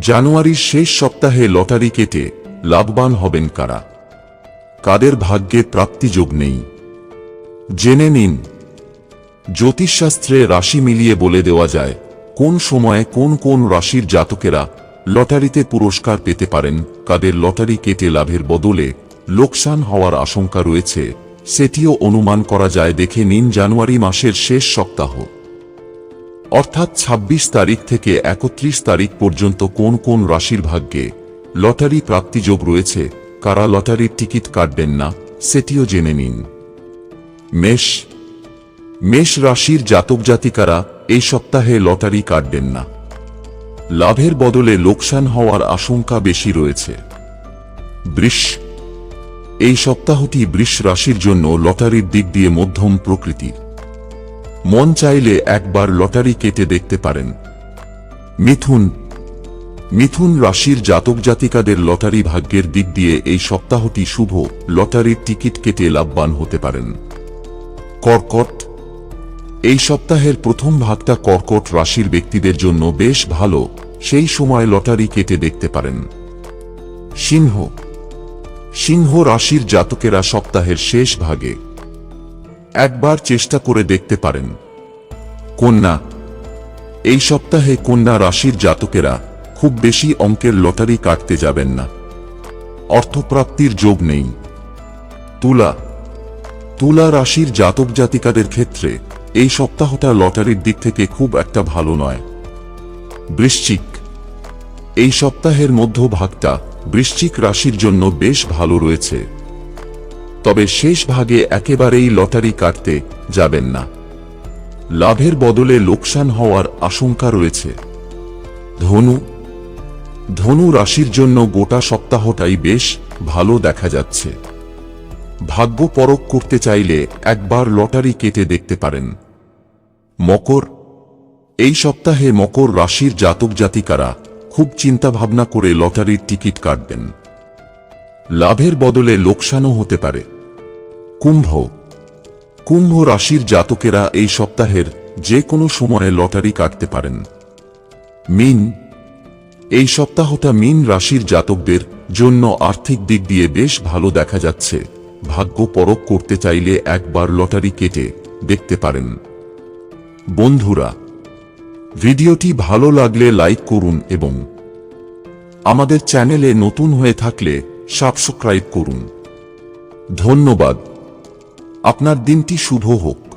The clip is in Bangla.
জানুয়ারির শেষ সপ্তাহে লটারি কেটে লাভবান হবেন কারা? কাদের ভাগ্যে প্রাপ্তিযোগ নেই? জেনে নিন, জ্যোতিষশাস্ত্রে রাশি মিলিয়ে বলে দেওয়া যায়, কোন সময়ে কোন কোন রাশির জাতকেরা লটারিতে পুরস্কার পেতে পারেন, কাদের লটারি কেটে লাভের বদলে লোকসান হওয়ার আশঙ্কা রয়েছে, সেটিও অনুমান করা যায়, দেখে নিন জানুয়ারি মাসের শেষ সপ্তাহ। অর্থাৎ ২৬ তারিখ থেকে একত্রিশ তারিখ পর্যন্ত কোন কোন রাশির ভাগ্যে লটারি প্রাপ্তিযোগ রয়েছে, কারা লটারির টিকিট কাটবেন না, সেটিও জেনে নিন। মেষ। মেষ রাশির জাতক জাতিকারা এই সপ্তাহে লটারি কাটবেন না। লাভের বদলে লোকসান হওয়ার আশঙ্কা বেশি রয়েছে। বৃষ। এই সপ্তাহটি বৃষ রাশির জন্য লটারির দিক দিয়ে মধ্যম প্রকৃতির। মন চাইলে একবার লটারি কেটে দেখতে পারেন। মিথুন। মিথুন রাশির জাতক জাতিকাদের লটারি ভাগ্যের দিক দিয়ে এই সপ্তাহটি শুভ, লটারির টিকিট কেটে লাভবান হতে পারেন। কর্কট। এই সপ্তাহের প্রথম ভাগটা কর্কট রাশির ব্যক্তিদের জন্য বেশ ভালো, সেই সময় লটারি কেটে দেখতে পারেন। সিংহ। সিংহ রাশির জাতকেরা সপ্তাহের শেষ ভাগে একবার চেষ্টা করে দেখতে পারেন। কন্যা, এই সপ্তাহে কন্যা রাশির জাতকেরা খুব বেশি অঙ্কের লটারি কাটতে যাবেন না। অর্থপ্রাপ্তির যোগ নেই। তুলা তুলা রাশির জাতক জাতিকাদের ক্ষেত্রে এই সপ্তাহটা লটারির দিক থেকে খুব একটা ভালো নয়। বৃশ্চিক, এই সপ্তাহের মধ্যভাগটা বৃশ্চিক রাশির জন্য বেশ ভালো রয়েছে। তবে শেষ ভাগে একেবারেই লটারি কাটতে যাবেন না। লাভের বদলে লোকসান হওয়ার আশঙ্কা রয়েছে। ধনু ধনু রাশির জন্য গোটা সপ্তাহটাই বেশ ভালো দেখা যাচ্ছে। ভাগ্য পরক করতে চাইলে একবার লটারি কেটে দেখতে পারেন। মকর, এই সপ্তাহে মকর রাশির জাতক জাতিকারা খুব চিন্তাভাবনা করে লটারির টিকিট কাটবেন। লাভের বদলে লোকসানও হতে পারে। কুম্ভ। কুম্ভ রাশির জাতকেরা এই সপ্তাহের যে কোনো সময়ে লটারি কাটতে পারেন। মিন। এই সপ্তাহটা মিন রাশির জাতকদের জন্য আর্থিক দিক দিয়ে বেশ ভালো দেখা যাচ্ছে। ভাগ্য পরক করতে চাইলে একবার লটারি কেটে দেখতে পারেন। বন্ধুরা, ভিডিওটি ভালো লাগলে লাইক করুন এবং আমাদের চ্যানেলে নতুন হয়ে থাকলে সাবস্ক্রাইব করুন। ধন্যবাদ। আপনার দিনটি শুভ হোক।